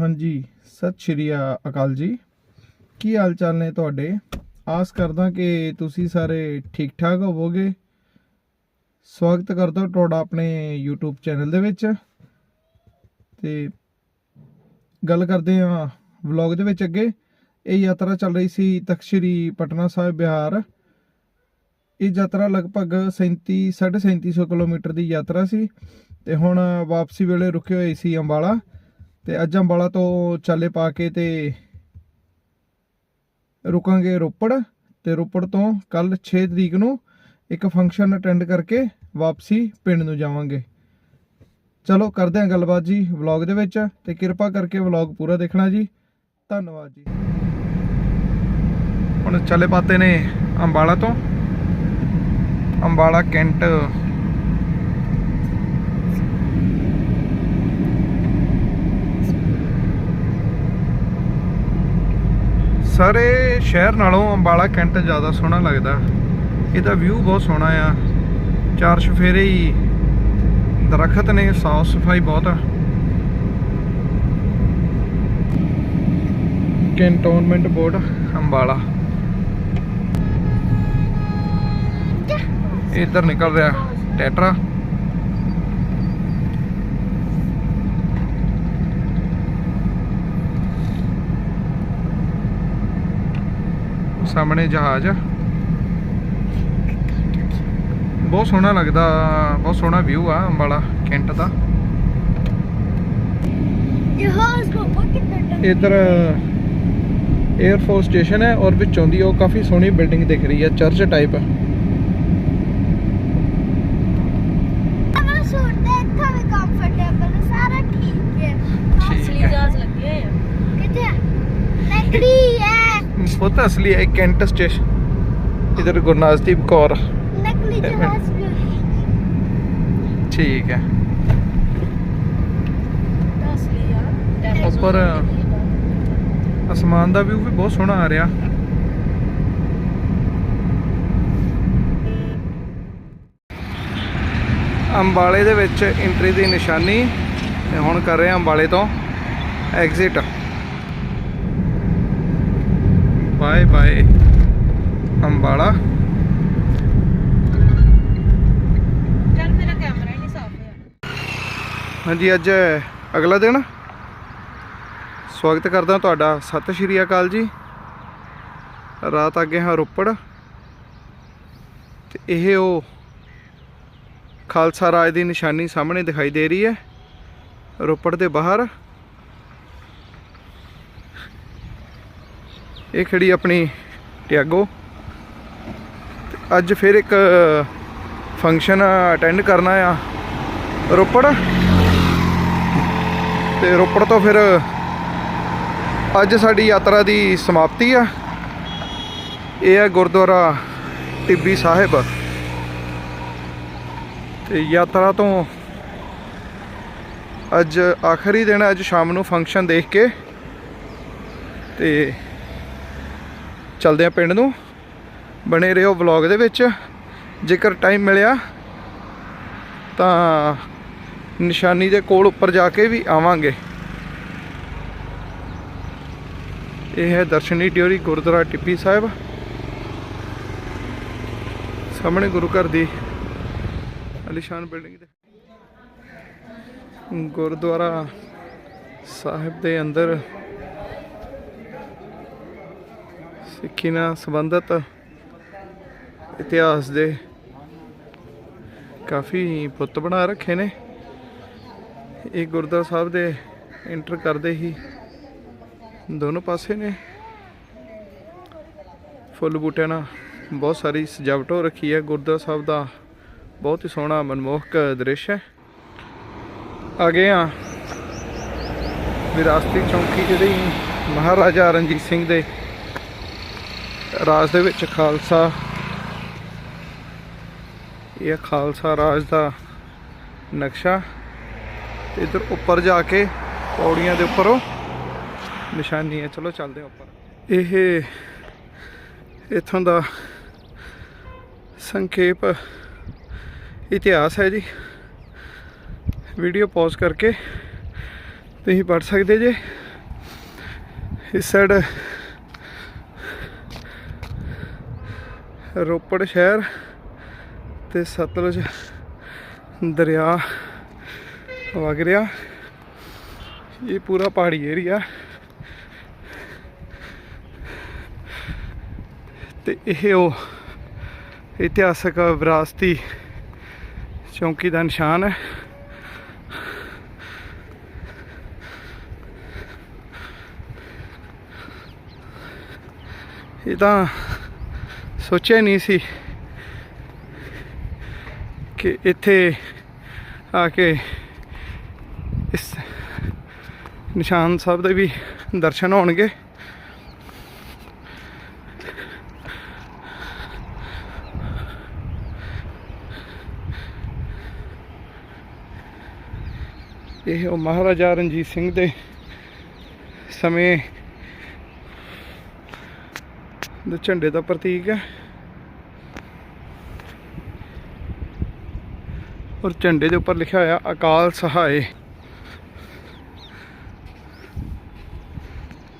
ਹਾਂਜੀ, ਸਤਿ ਸ਼੍ਰੀ ਅਕਾਲ ਜੀ। ਕੀ ਹਾਲ ਚਾਲ ਨੇ ਤੁਹਾਡੇ? ਆਸ ਕਰਦਾ ਕਿ ਤੁਸੀਂ ਸਾਰੇ ਠੀਕ ਠਾਕ ਹੋਵੋਗੇ। ਸਵਾਗਤ ਕਰਦਾ ਤੁਹਾਡਾ ਆਪਣੇ YouTube ਚੈਨਲ ਦੇ ਵਿੱਚ। ਤੇ ਗੱਲ ਕਰਦੇ ਹਾਂ ਵਲੌਗ ਦੇ ਵਿੱਚ ਅੱਗੇ। ਇਹ ਯਾਤਰਾ ਚੱਲ ਰਹੀ ਸੀ ਤਖ਼ਤ ਪਟਨਾ ਸਾਹਿਬ ਬਿਹਾਰ। ਇਹ ਯਾਤਰਾ ਲਗਭਗ 37 3750 ਕਿਲੋਮੀਟਰ ਦੀ ਯਾਤਰਾ ਸੀ। ਤੇ ਹੁਣ ਵਾਪਸੀ ਵੇਲੇ ਰੁਕੇ ਹੋਏ ਸੀ ਅੰਬਾਲਾ। ਤੇ ਅੱਜ ਅੰਬਾਲਾ ਤੋਂ ਚਾਲੇ ਪਾ ਕੇ ਤੇ ਰੁਕਾਂਗੇ ਰੋਪੜ ਤੇ ਰੋਪੜ ਤੋਂ ਕੱਲ 6 ਤਰੀਕ ਨੂੰ ਇੱਕ ਫੰਕਸ਼ਨ ਅਟੈਂਡ ਕਰਕੇ ਵਾਪਸੀ ਪਿੰਡ ਨੂੰ ਜਾਵਾਂਗੇ। ਚਲੋ ਕਰਦੇ ਹਾਂ ਗੱਲਬਾਤ ਜੀ ਵਲੌਗ ਦੇ ਵਿੱਚ ਤੇ ਕਿਰਪਾ ਕਰਕੇ ਵਲੌਗ ਪੂਰਾ ਦੇਖਣਾ ਜੀ। ਧੰਨਵਾਦ ਜੀ। ਹੁਣ ਚੱਲੇ ਪਾਤੇ ਨੇ ਅੰਬਾਲਾ ਤੋਂ। ਅੰਬਾਲਾ ਕੈਂਟ ਸਾਰੇ ਸ਼ਹਿਰ ਨਾਲੋਂ ਅੰਬਾਲਾ ਕੈਂਟ ਜ਼ਿਆਦਾ ਸੋਹਣਾ ਲੱਗਦਾ। ਇਹਦਾ ਵਿਊ ਬਹੁਤ ਸੋਹਣਾ ਆ। ਚਾਰ ਚਫੇਰੇ ਹੀ ਦਰਖਤ ਨੇ ਸਾਫ਼ ਸਫ਼ਾਈ ਬਹੁਤ ਆ। Cantonment board Ambala. ਇੱਧਰ ਨਿਕਲ ਰਿਹਾ ਟੈਟਰਾ। ਸਾਹਮਣੇ ਜਹਾਜ਼ ਆ। ਬਹੁਤ ਸੋਹਣਾ ਲੱਗਦਾ ਬਹੁਤ ਸੋਹਣਾ ਵਿਊ ਆ ਅੰਬਾਲਾ ਕੈਂਟ ਦਾ। ਇੱਧਰ 에ਅਰ ਫੋਰਸ ਸਟੇਸ਼ਨ ਹੈ ਔਰ ਵਿੱਚੋਂ ਦੀ ਉਹ ਕਾਫੀ ਸੋਹਣੀ ਬਿਲਡਿੰਗ ਦਿਖ ਰਹੀ ਹੈ ਚਰਚ ਟਾਈਪ ਅਮਰ ਸੂਟ ਤੇ ਇੱਥੋਂ ਵੀ ਕੰਫਰਟੇਬਲ ਸਾਰਾ ਠੀਕ ਹੈ ਠੀਕ ਅਸਲੀ ਹੈ ਜਹਾਜ਼ ਲੱਗੇ ਹੋਏ ਆ ਕਿੱਥੇ ਆ? ਨਕਲੀ ਉਹ ਤਾਂ ਅਸਲੀ ਹੈ ਕੈਂਟ ਸਟੇਸ਼ਨ। ਇਧਰ ਗੁਰਨਾਜ਼ਦੀਪ ਕੌਰ। ਨਕਲੀ ਜਹਾਜ਼ ਵੀ ਠੀਕ ਹੈ। ਆ। ਉੱਪਰ ਅਸਮਾਨ ਦਾ ਵਿਊ ਵੀ ਬਹੁਤ ਸੋਹਣਾ ਆ ਰਿਹਾ। ਅੰਬਾਲੇ ਦੇ ਵਿੱਚ ਐਂਟਰੀ ਦੀ ਨਿਸ਼ਾਨੀ। ਤੇ ਹੁਣ ਕਰ ਰਹੇ ਹਾਂ ਅੰਬਾਲੇ ਤੋਂ ਐਗਜ਼ਿਟ ਅੰਬਾਲਾ ਚੱਲ ਮੇਰਾ ਕੈਮਰਾ ਨਹੀਂ ਸਾਫ਼ ਹੋਇਆ। ਹਾਂਜੀ ਅੱਜ ਅਗਲਾ ਦਿਨ। ਸਵਾਗਤ ਕਰਦਾ ਤੁਹਾਡਾ। ਸਤਿ ਸ਼੍ਰੀ ਅਕਾਲ ਜੀ। ਰਾਤ ਅੱਗੇ ਹਾਂ ਰੋਪੜ। ਤੇ ਇਹ ਉਹ ਖਾਲਸਾ ਰਾਜ ਦੀ ਨਿਸ਼ਾਨੀ ਸਾਹਮਣੇ ਦਿਖਾਈ ਦੇ ਰਹੀ ਹੈ। ਰੋਪੜ ਦੇ ਬਾਹਰ। ਇਹ ਖੜੀ ਆਪਣੀ ਟਿਆਗੋ। ਅੱਜ ਫਿਰ ਇੱਕ ਫੰਕਸ਼ਨ ਅਟੈਂਡ ਕਰਨਾ ਆ ਰੋਪੜ। ਤੇ ਰੋਪੜ ਤੋਂ ਫਿਰ, ਅੱਜ ਸਾਡੀ ਯਾਤਰਾ ਦੀ ਸਮਾਪਤੀ ਆ। ਇਹ ਹੈ ਗੁਰਦੁਆਰਾ ਟਿੱਬੀ ਸਾਹਿਬ। ਤੇ ਯਾਤਰਾ ਤੋਂ ਅੱਜ ਆਖਰੀ ਦਿਨ ਅੱਜ ਸ਼ਾਮ ਨੂੰ ਫੰਕਸ਼ਨ ਦੇਖ ਕੇ। ਤੇ ਚਲਦੇ ਆ ਪਿੰਡ ਨੂੰ। ਬਣੇ ਰਹੋ ਵਲੌਗ ਦੇ ਵਿੱਚ। ਜੇਕਰ ਟਾਈਮ ਮਿਲਿਆ, ਤਾਂ ਨਿਸ਼ਾਨੀ ਦੇ ਕੋਲ ਉੱਪਰ ਜਾ ਕੇ ਵੀ ਆਵਾਂਗੇ। ਇਹ ਹੈ ਦਰਸ਼ਨੀ ਡਿਓਰੀ ਗੁਰਦੁਆਰਾ ਟਿੱਪੀ ਸਾਹਿਬ। ਸਾਹਮਣੇ ਗੁਰੂ ਘਰ ਦੀ ਅਲੀਸ਼ਾਨ ਬਿਲਡਿੰਗ ਦੇ ਗੁਰਦੁਆਰਾ ਸਾਹਿਬ ਦੇ ਅੰਦਰ ਸਿੱਖੀ ਨਾਲ ਸੰਬੰਧਿਤ ਇਤਿਹਾਸ ਦੇ ਕਾਫੀ ਪੁੱਤ ਬਣਾ ਰੱਖੇ ਨੇ। ਇਹ ਗੁਰਦੁਆਰਾ ਸਾਹਿਬ ਦੇ ਐਂਟਰ ਕਰਦੇ ਹੀ ਦੋਨੋਂ ਪਾਸੇ ਨੇ। ਫੁੱਲ ਬੂਟਿਆਂ ਨਾਲ ਬਹੁਤ ਸਾਰੀ ਸਜਾਵਟ ਹੋ ਰੱਖੀ ਹੈ। ਗੁਰਦੁਆਰਾ ਸਾਹਿਬ ਦਾ ਬਹੁਤ ਹੀ ਸੋਹਣਾ ਮਨਮੋਹਕ ਦ੍ਰਿਸ਼ ਹੈ। ਆ ਆ ਵਿਰਾਸਤੀ ਚੌਂਕੀ ਜਿਹੜੀ ਮਹਾਰਾਜਾ ਰਣਜੀਤ ਸਿੰਘ ਦੇ ਰਾਜ ਦੇ ਵਿੱਚ ਖਾਲਸਾ ਇਹ ਖਾਲਸਾ ਰਾਜ ਦਾ ਨਕਸ਼ਾ। ਤੇ ਇਧਰ ਉੱਪਰ ਜਾ ਕੇ ਪੌੜੀਆਂ ਦੇ ਉੱਪਰੋਂ ਨਿਸ਼ਾਨੀ ਹੈ ਚਲੋ ਚੱਲਦੇ ਹਾਂ ਉੱਪਰ। ਇਹ ਇਥੋਂ ਦਾ ਸੰਖੇਪ ਇਤਿਹਾਸ ਹੈ ਜੀ। ਵੀਡੀਓ ਪੌਜ਼ ਕਰਕੇ ਤੁਸੀਂ ਪੜ੍ਹ ਸਕਦੇ ਜੇ। ਇਸ ਸਾਈਡ ਰੋਪੜ ਸ਼ਹਿਰ ਤੇ ਸਤਲੁਜ ਦਰਿਆ ਵਗ ਰਿਹਾ। ਇਹ ਪੂਰਾ ਪਹਾੜੀ ਏਰੀਆ ਤੇ ਇਹ ਉਹ ਇਤਿਹਾਸਕ ਵਿਰਾਸਤੀ ਚੌਂਕੀ ਦਾ ਨਿਸ਼ਾਨ ਹੈ। ਇਹ ਤਾਂ ਸੋਚਿਆ ਨਹੀਂ ਸੀ ਕਿ ਇੱਥੇ ਆ ਕੇ ਇਸ ਨਿਸ਼ਾਨ ਸਾਹਿਬ ਦੇ ਵੀ ਦਰਸ਼ਨ ਹੋਣਗੇ। ਇਹ ਉਹ ਮਹਾਰਾਜਾ ਰਣਜੀਤ ਸਿੰਘ ਦੇ ਸਮੇਂ ਦੇ ਝੰਡੇ ਦਾ ਪ੍ਰਤੀਕ ਹੈ। ਔਰ ਝੰਡੇ ਦੇ ਉੱਪਰ ਲਿਖਿਆ ਹੋਇਆ, ਅਕਾਲ ਸਹਾਏ।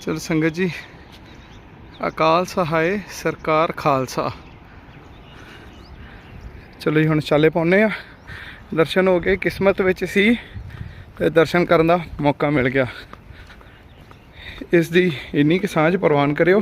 ਚਲ ਸੰਗਤ ਜੀ, ਅਕਾਲ ਸਹਾਏ, ਸਰਕਾਰ ਖਾਲਸਾ। ਚਲੋ ਜੀ, ਹੁਣ ਚਾਲੇ ਪਾਉਨੇ ਆ ਦਰਸ਼ਨ ਹੋ ਗਏ, ਕਿਸਮਤ ਵਿੱਚ ਸੀ, ਤੇ ਦਰਸ਼ਨ ਕਰਨ ਦਾ ਮੌਕਾ ਮਿਲ ਗਿਆ। ਇਸ ਦੀ ਇੰਨੀ ਕਿ ਸਾਂਝ ਪ੍ਰਵਾਨ ਕਰਿਓ।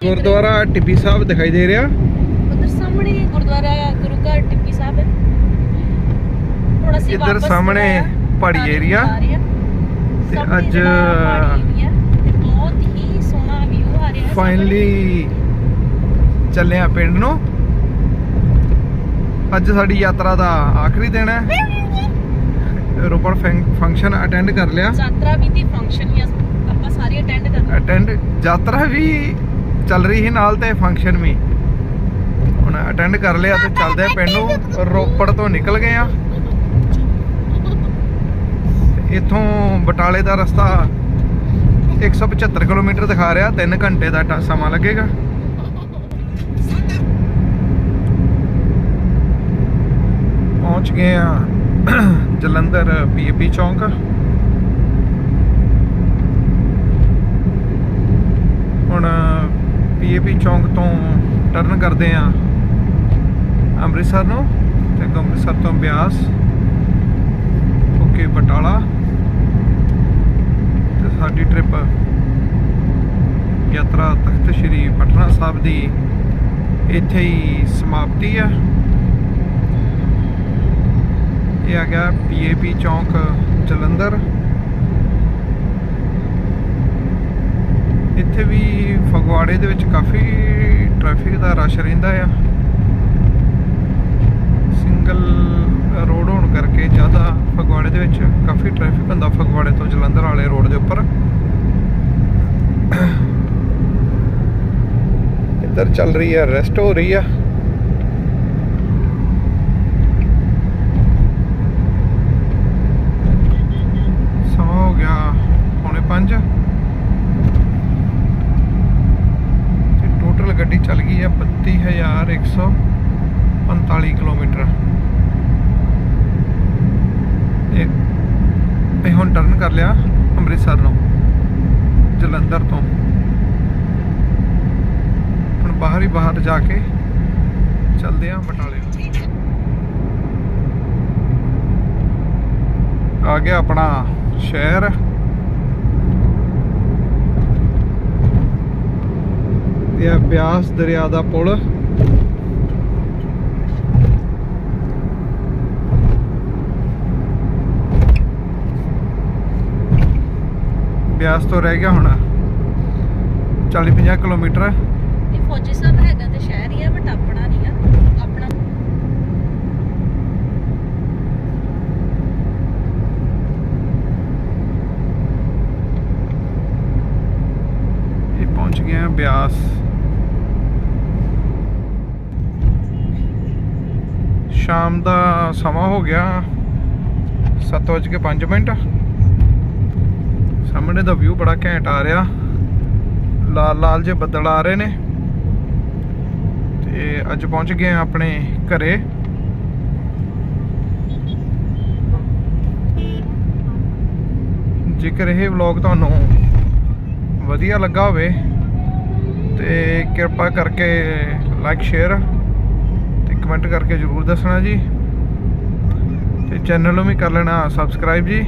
ਗੁਰਦੁਆਰਾ ਟਿੱਬੀ ਸਾਹਿਬ ਦਿਖਾਈ ਦੇ ਰਿਹਾ। ਉਧਰ ਸਾਹਮਣੇ ਗੁਰਦੁਆਰਾ ਗੁਰੂ ਘਰ ਟਿੱਬੀ ਸਾਹਿਬ ਹੈ ਹੁਣ ਅਸੀਂ ਇੱਧਰ ਵਾਪਸ ਸਾਹਮਣੇ ਹੈ, ਪਹਾੜੀ ਏਰੀਆ। ਹਾਂ। ਤੇ ਅੱਜ ਤੇ ਬਹੁਤ ਹੀ ਸੋਹਣਾ ਵਿਊ ਆ ਰਿਹਾ ਹੈ ਫਾਈਨਲੀ ਚੱਲੇ ਆ ਪਿੰਡ ਨੂੰ। ਅੱਜ ਸਾਡੀ ਯਾਤਰਾ ਦਾ ਆਖਰੀ ਦਿਨ ਹੈ। ਰੋਪੜ ਫੰਕਸ਼ਨ ਅਟੈਂਡ ਕਰ ਲਿਆ। ਯਾਤਰਾ ਵੀ ਦੀ ਫੰਕਸ਼ਨ ਹੀ ਆ, ਆਪਾਂ ਸਾਰੇ ਅਟੈਂਡ ਕਰਨਾ ਅਟੈਂਡ ਯਾਤਰਾ ਵੀ ਚੱਲ ਰਹੀ ਸੀ ਨਾਲ ਤੇ ਫੰਕਸ਼ਨ ਵੀ। ਹੁਣ ਅਟੈਂਡ ਕਰ ਲਿਆ ਤੇ ਚੱਲਦੇ ਆ ਪਿੰਡ ਨੂੰ। ਰੋਪੜ ਤੋਂ ਨਿਕਲ ਗਏ ਆ ਤੇ ਇੱਥੋਂ ਬਟਾਲੇ ਦਾ ਰਸਤਾ 175 ਕਿਲੋਮੀਟਰ ਦਿਖਾ ਰਿਹਾ 3 ਘੰਟੇ ਦਾ ਟ- ਸਮਾਂ ਲੱਗੇਗਾ। ਪਹੁੰਚ ਗਏ ਆ ਜਲੰਧਰ ਪੀਏਪੀ ਚੌਂਕ। ਹੁਣ ਪੀਏਪੀ ਚੌਂਕ ਤੋਂ ਟਰਨ ਕਰਦੇ ਆ ਅੰਮ੍ਰਿਤਸਰ ਨੂੰ ਤੇ ਅੰਮ੍ਰਿਤਸਰ ਤੋਂ ਬਿਆਸ। ਓਕੇ ਬਟਾਲਾ ਤੇ ਸਾਡੀ ਟ੍ਰਿਪ ਯਾਤਰਾ ਤਖਤ ਸ੍ਰੀ ਪਟਨਾ ਸਾਹਿਬ ਦੀ ਇੱਥੇ ਹੀ ਸਮਾਪਤੀ ਆ। ਇਹ ਆ ਗਿਆ ਪੀਏਪੀ ਚੌਂਕ ਜਲੰਧਰ। ਇੱਥੇ ਵੀ ਫਗਵਾੜੇ ਦੇ ਵਿੱਚ ਕਾਫੀ ਟ੍ਰੈਫਿਕ ਦਾ ਰਸ਼ ਰਹਿੰਦਾ ਆ। ਸਿੰਗਲ ਰੋਡ ਹੋਣ ਕਰਕੇ ਜ਼ਿਆਦਾ ਫਗਵਾੜੇ ਦੇ ਵਿੱਚ ਕਾਫੀ ਟ੍ਰੈਫਿਕ ਹੁੰਦਾ, ਫਗਵਾੜੇ ਤੋਂ ਜਲੰਧਰ ਵਾਲੇ ਰੋਡ ਦੇ ਉੱਪਰ। ਇੱਧਰ ਚੱਲ ਰਹੀ ਹੈ ਰੈਸਟ ਹੋ ਰਹੀ ਆ ਸਮਾਂ ਹੋ ਗਿਆ ਪੌਣੇ 5 ਤੇ ਟੋਟਲ ਗੱਡੀ ਚੱਲ ਗਈ ਹੈ 32145 ਕਿਲੋਮੀਟਰ ਇਹ ਇਹ ਹੁਣ ਟਰਨ ਕਰ ਲਿਆ ਅੰਮ੍ਰਿਤਸਰ ਨੂੰ, ਜਲੰਧਰ ਤੋਂ। ਹੁਣ ਬਾਹਰ ਹੀ ਬਾਹਰ ਜਾ ਕੇ ਚੱਲਦੇ ਆ ਬਟਾਲੇ ਆ ਗਿਆ ਆਪਣਾ ਸ਼ਹਿਰ। ਇਹ ਬਿਆਸ ਦਰਿਆ ਦਾ ਪੁਲ। ਬਿਆਸ ਤੋਂ ਰਹਿ ਗਿਆ ਹੁਣ। 40 50 ਕਿਲੋਮੀਟਰ। ਇਹ ਫੌਜੀ ਸਾਹਿਬ ਹੈਗਾ ਤੇ ਸ਼ਹਿਰ ਹੀ ਆ ਬਟ ਆਪਣਾ ਨਹੀਂ ਆ। ਆਪਣਾ ਇਹ ਪਹੁੰਚ ਗਏ ਆ ਬਿਆਸ। ਸ਼ਾਮ ਦਾ ਸਮਾਂ ਹੋ ਗਿਆ 7:05 ਮਿੰਟ। ਸਾਹਮਣੇ ਦਾ ਵਿਊ ਬੜਾ ਘੈਂਟ ਆ ਰਿਹਾ। ਲਾਲ ਲਾਲ ਜੇ ਬੱਦਲ ਆ ਰਹੇ ਨੇ। ਤੇ ਅੱਜ ਪਹੁੰਚ ਗਏ ਆ ਆਪਣੇ ਘਰੇ। ਜੇਕਰ ਇਹ ਵਲੌਗ ਤੁਹਾਨੂੰ ਵਧੀਆ ਲੱਗਾ ਹੋਵੇ, ਤੇ ਕਿਰਪਾ ਕਰਕੇ ਲਾਈਕ ਸ਼ੇਅਰ ਤੇ ਕਮੈਂਟ ਕਰਕੇ ਜਰੂਰ ਦੱਸਣਾ ਜੀ। ਤੇ ਚੈਨਲ ਨੂੰ ਵੀ ਕਰ ਲੈਣਾ ਸਬਸਕ੍ਰਾਈਬ ਜੀ।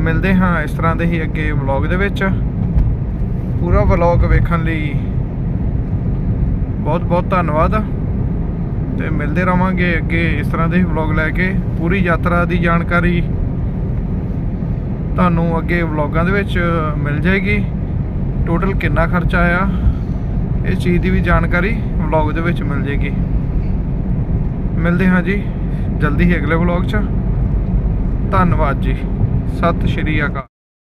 ਮਿਲਦੇ ਹਾਂ ਇਸ ਤਰ੍ਹਾਂ ਦੇ ਹੀ ਅੱਗੇ ਵਲੌਗ ਦੇ ਵਿੱਚ। ਪੂਰਾ ਵਲੌਗ ਵੇਖਣ ਲਈ ਬਹੁਤ ਬਹੁਤ ਧੰਨਵਾਦ। ਤੇ ਮਿਲਦੇ ਰਵਾਂਗੇ ਅੱਗੇ ਇਸ ਤਰ੍ਹਾਂ ਦੇ ਹੀ ਵਲੌਗ ਲੈ ਕੇ। ਪੂਰੀ ਯਾਤਰਾ ਦੀ ਜਾਣਕਾਰੀ ਤੁਹਾਨੂੰ ਅੱਗੇ ਵਲੌਗਾਂ ਦੇ ਵਿੱਚ ਮਿਲ ਜਾਏਗੀ। ਟੋਟਲ ਕਿੰਨਾ ਖਰਚਾ ਆਇਆ, ਇਸ ਚੀਜ਼ ਦੀ ਵੀ ਜਾਣਕਾਰੀ ਵਲੌਗ ਦੇ ਵਿੱਚ ਮਿਲ ਜਾਏਗੀ। ਮਿਲਦੇ ਹਾਂ ਜੀ ਜਲਦੀ ਹੀ ਅਗਲੇ ਵਲੌਗ 'ਚ। ਧੰਨਵਾਦ ਜੀ। ਸਤਿ ਸ਼੍ਰੀ ਅਕਾਲ।